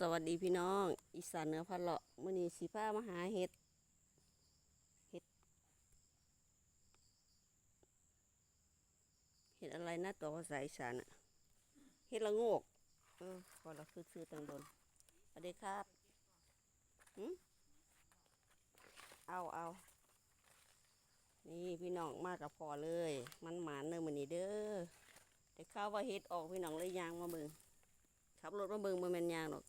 สวัสดีพี่น้อง อีสานเหนือพันเลาะมื้อนี้สีผ้ามาหาเห็ดเห็ดเห็ดอะไรนะตัวภาษาอีสานอะเห็ดละโงกเออพอเราคือซื้อตังโดนสวัสดีครับหืมเอาเอานี่พี่น้องมากกับพอเลย มันหมานเนอมื้อนี้เด้อแต่ข้าวว่าเห็ดออกพี่น้องเลยยางมาเบิ่งขับรถมาเบิ่งบ่แม่นยางหรอก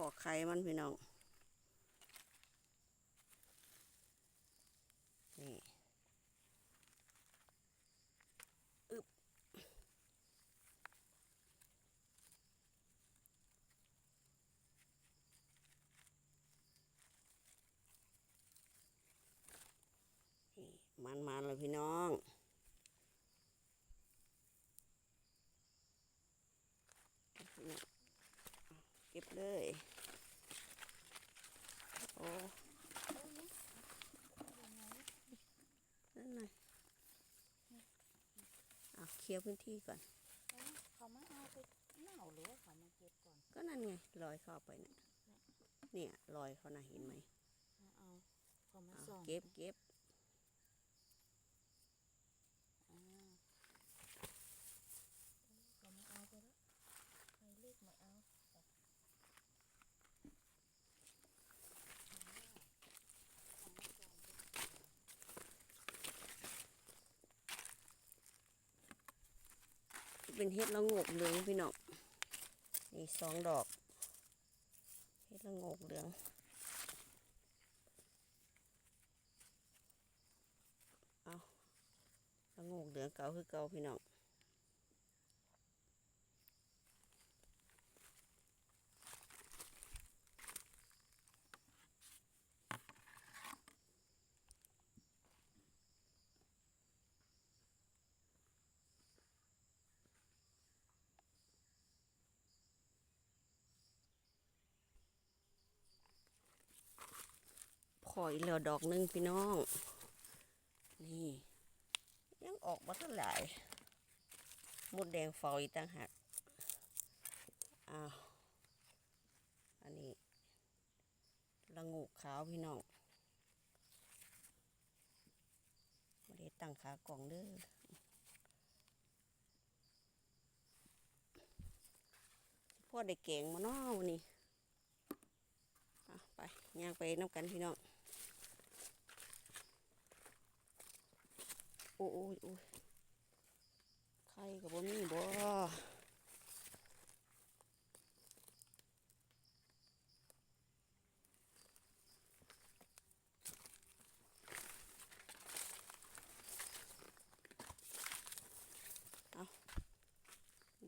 อพอไข่มันพี่น้อง นี่อึบนี่มันมาแล้วพี่น้องเก็บเลย อ้นั่นไงอะเคลียร์พื้นที่ก่อน เขามาเอาไปเหน่าหรือว่าเขามาเก็บก่อน ก็นั่นไงลอยเข้าไปเนี่ยเนี่ยลอยเขาน่ะเห็นไหมมาเอาเขามาอะส่งเก็บเก็บ อ่าเขามาเอาไปแล้วใครเรียกมาเอา เป็นเฮ็ดละงกเหลืองพี่น้องนี่สองดอกเฮ็ดละงกเหลืองเอาละงกเหลืองเก่าคือเก่าพี่น้อง พอยเหลือดอกหนึงพี่น้อง นี่ ยังออกมาเท่าไหร่มดแดงฝอีกต่างหากอ้าวอันนี้ละงูขาวพี่น้องม่ได้ตั้งขากล่องเด้อพ่อได้เก่งมานาะวันนี้อ่ไปย่างไปน้ำกันพี่น้อง อ้ยโอ้ยโอ้ยใครกับบ่มีบ่เอา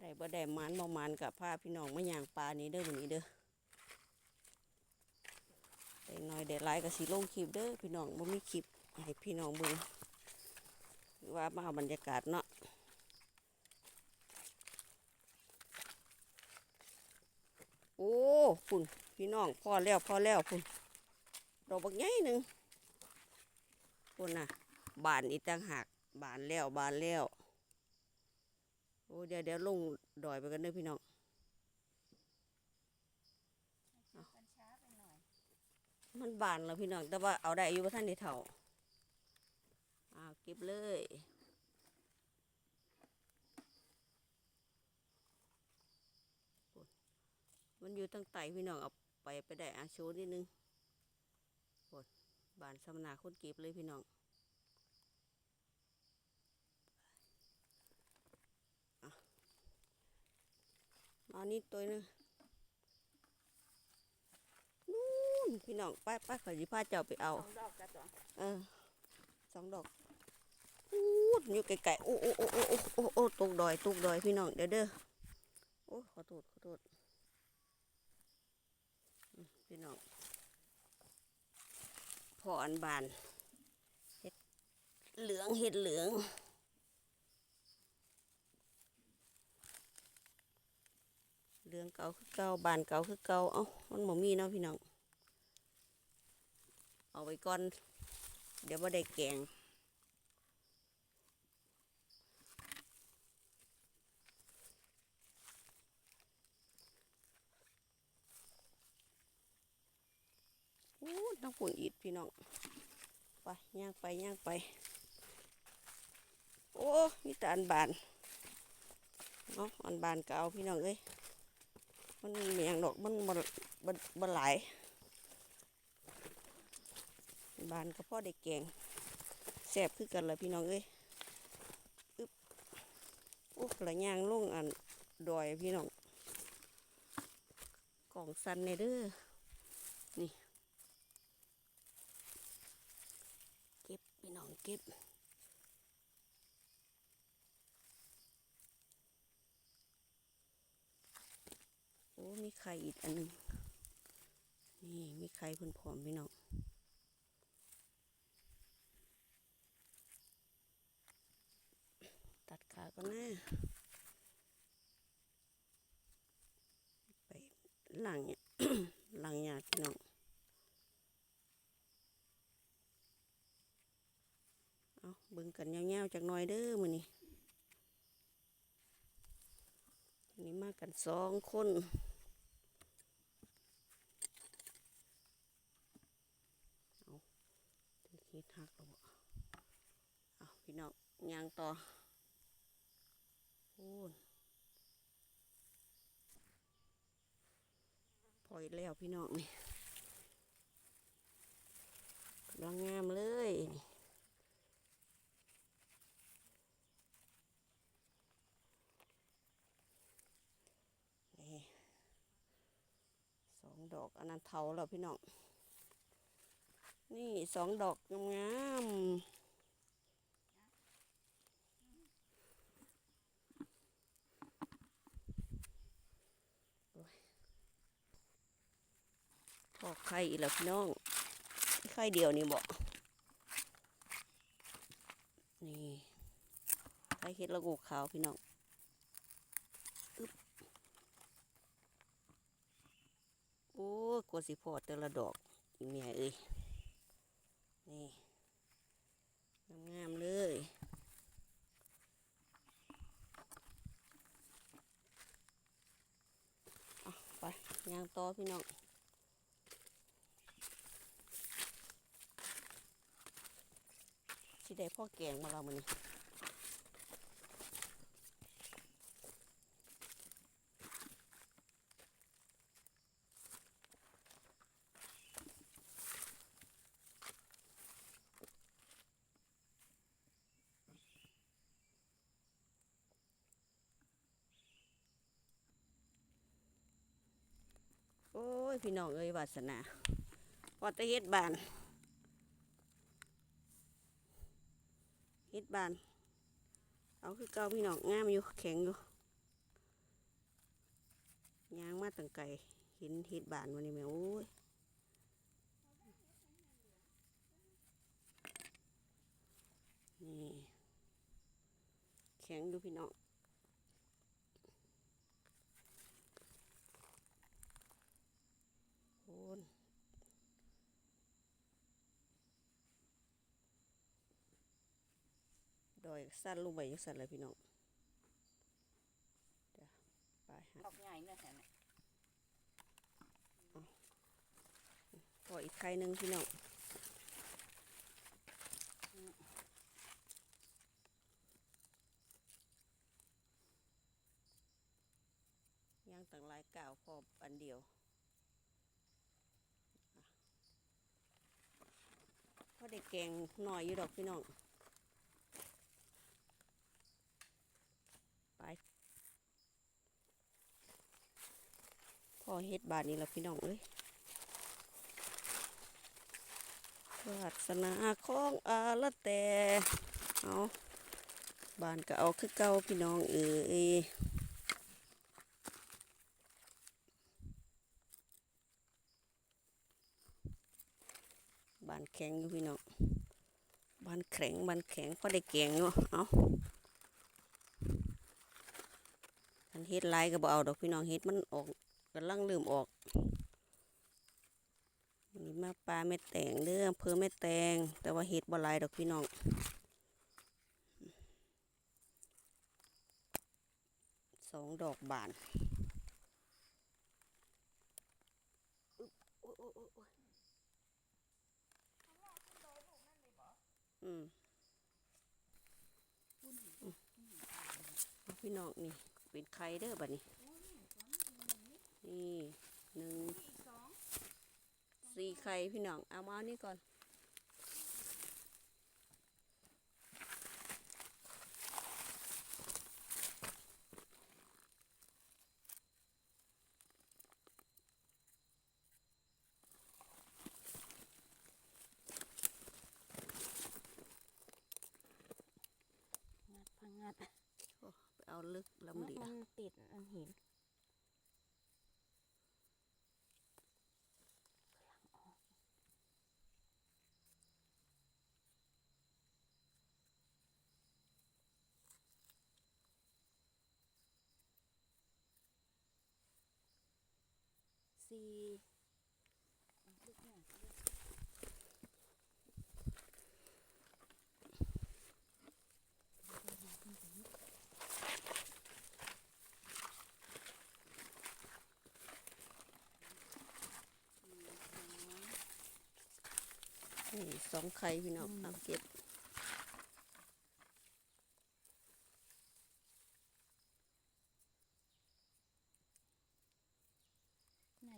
ได้บ่ได้มันบ่มันกับพาพี่น้องมาย่างปลานี้เด้อวันนี้เด้อได้น้อยได้หลายก็สิลงคลิปเด้อพี่น้องบ่มีคลิปให้พี่น้องเบิ่ง ว่ามาเอาบรรยากาศเนาะโอ้คุณพี่น้องพ่อแล้วพ่อแล้วคุณดอกบักใหญ่หนึ่งคุณน่ะ บานอีกต่างหากบานแล้วบานแล้วโอ้เดี๋ยวเดี๋ยวลงดอยไปกันเด้อพี่น้องมันบานแล้วพี่น้องแต่ว่าเอาได้อยู่ว่าท่านได้เท่าอ้าว เก็บเลย มันอยู่ตั้งไตพี่น้องเอาไปไปได้อาโชว์นิดนึงปวดบานสำนาคนเก็บเลยพี่น้องอะมานี่ตัวหนึงนู่นพี่น้องไป้าป้าขอจิพาเจ้าไปเอาสองดอกจ้ะตัวเออสองดอก อู้อยู่ไกลๆโอ้โอ้โอ้โอ้โอ้โอ้โอ้ตกดอยตกดอยพี่น้องเดี๋ยวเด้อโอ้ขอโทษขอโทษพี่น้องพออันบานเห็ดเหลืองเห็ดเหลืองเหลืองเก่าคือเก่าบานเก่าคือเก่าเอ้ามันบ่มีเนาะพี่น้องเอาไว้ก่อน เดี๋ยวบ่ได้แกง ต้องปุ่นอีดพี่น้อง ไปย่างไปย่างไป โอ้มีแต่อันบานเนาะอันบานก็เอาพี่น้องเอ้ยมันมีอย่างดอกมันบ่บ่บ่หลายบานก็พ่อได้แกงแซ่บคือกันเลยพี่น้องเอ้ยอึ๊บโอ้ละย่างลงอันดอยพี่น้องกล่องสันในเด้อนี่ เก็บพี่น้องเก็บโอ้มีไข่อีกอันหนึงนี่มีไข่เพิ่นผอมพี่น้องตัดขาก็น่าไปหลังเนี่ยหลังหยาดพี่น้อง เบิ่งกันยาวๆจากน้อยเด้อมื้อนี้นนี้มากันสองคนเอาคิดหักแล้วบ่เอาพี่น้องย่างต่อโอ้นพออีกแล้วพี่น้องนี่กำลังงามเลยนี่สอง ดอกอันนั้นเทาแล้วพี่น้อง นี่สองดอกงามๆโอ้ยพอไข่อีกแล้วพี่น้องไข่เดียวนี่บอกนี่ไข่เห็ดละโงูขาวพี่น้อง อ้กลัวสิพอแต่ละดอกอีเมียเอ้ยนี่งามๆเลยเอาไปยางต่อพี่น้องสิได้พ่อแกงมาเรามันนี่ ยพี่น้องเอ้ยวาสนาพอแตะเฮ็ดบานเฮ็ดบาน เอาคือเก่าพี่น้องงามอยู่แข็งอยู่ยางมาตั้งไก่เห็นเฮ็ดบานวันนี้แม่โอ้ยนี่แข็งดูพี่น้องโอนดอย สั้นลงไปยังสั้นเลยพี่น้องเดี๋ยวไปหาดอกใหญ่เนอะแถวนี้ขออีกไข่หนึ่งพี่น้องย่างต่างหลายก่าวพออันเดียว พอได้แกงหน่อยอยู่ดอกพี่น้อง พอเฮ็ดบาทนี้แล้วพี่น้องเอ้ยวาสนาของอาละแต่เอาบานก็เอาคือเก่าพี่น้องเอ้ยบานแข็งอยู่พี่น้องบานแข็งบานแข็งพอได้แกงอยู่เอาอันเฮ็ดหลายก็บ่เอาดอกพี่น้องเฮ็ดมันออก กำลังเริ่มออกนี่มาปลาเม็ดแตงเด้ออำเภอเม็ดแตง แต่ว่าเห็ดบ่ลายดอกพี่น้องสองดอกบานอึ๊บโอ้ยโอ้ยโอ้ยโอ้ยอืมปุ้นเอพี่น้องนี่เป็นไข่เด้อบัดนี้ นี่นี่หนึ่งอีกสองสี่ไข่พี่น้อง เอามาเอานี่ก่อน งัดพังงัด โอ้ไปเอาลึกลำเหลียมันติดอันหินกำลังออก สี่ลึกหน่ยนี่สองไข่พี่น้องเอาเก็บ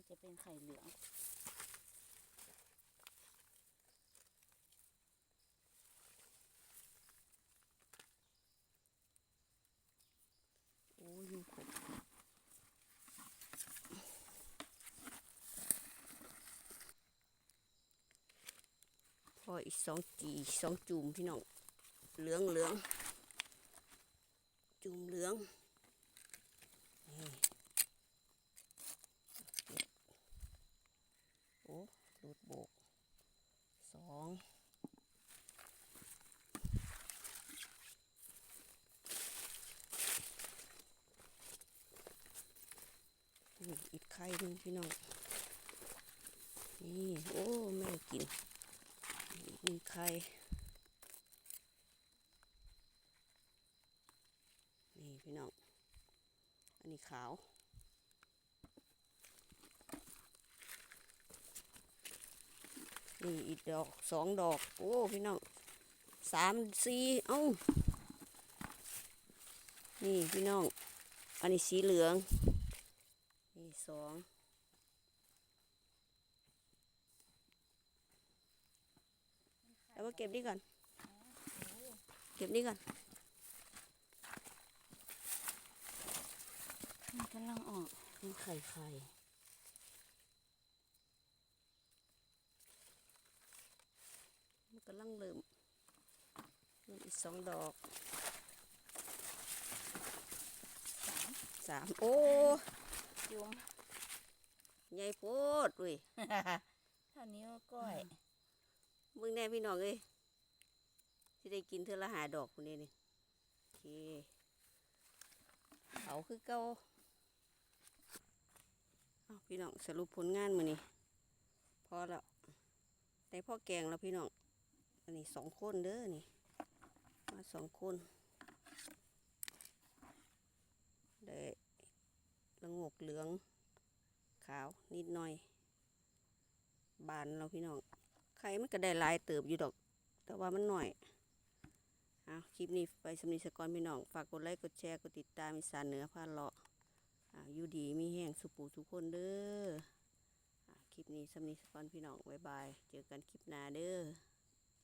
จะเป็นไข่เหลือง โอ้ยู่ครบพออีกสองจีสองจุ่มพี่น้อง เหลืองเหลือง จุ่มเหลืองนี่เก็บโอ้หลุดโบกสองนี่อีกไข่ห นึ่งพี่น้อง นี่ โอ้แม่กินอีกหนึ่งไข่นี่พี่น้อง อันนี้ขาวนี่อีกดอกสองดอก โอ้ พี่น้องสามสี่เอ้า นี่ พี่น้อง อันนี้สีเหลือง นี่สอง เอามาเก็บนี่ก่อน เก็บนี่ก่อนมันกำลังออกเป็นไข่ไข่มันกำลังเริ่มเริ่มอีกสองดอกสามสามโอ้จุ่มใหญ่โพดเว้ย เท่านี้ก็ก้อย มึงแน่พี่น้องเอ้ยที่ได้กินเธอละหาดอกคนนี้นี่โอเคเอาคือเก่าเอาพี่น้องสรุปผลงานมือนี้พอแล้วได้พ่อแกงแล้วพี่น้องอันนี้สองคนเด้อนี่มาสองคนได้ละงกเหลืองขาวนิดหน่อย บานเราพี่น้อง ข่มันก็ได้หลายเติบอยู่ดอก แต่ว่ามันหน่อยอะคลิปนี้ไปสำนีสกอนพี่น้อง ฝากกดไลค์ กดแชร์ กดติดตามมีสารเหนือพาเลาะอะอยู่ดีมีแห้งสุปูทุกคนเด้ออ่าคลิปนี้สำนีสกอนพี่น้อง บ๊ายบาย เจอกันคลิปหน้าเด้อ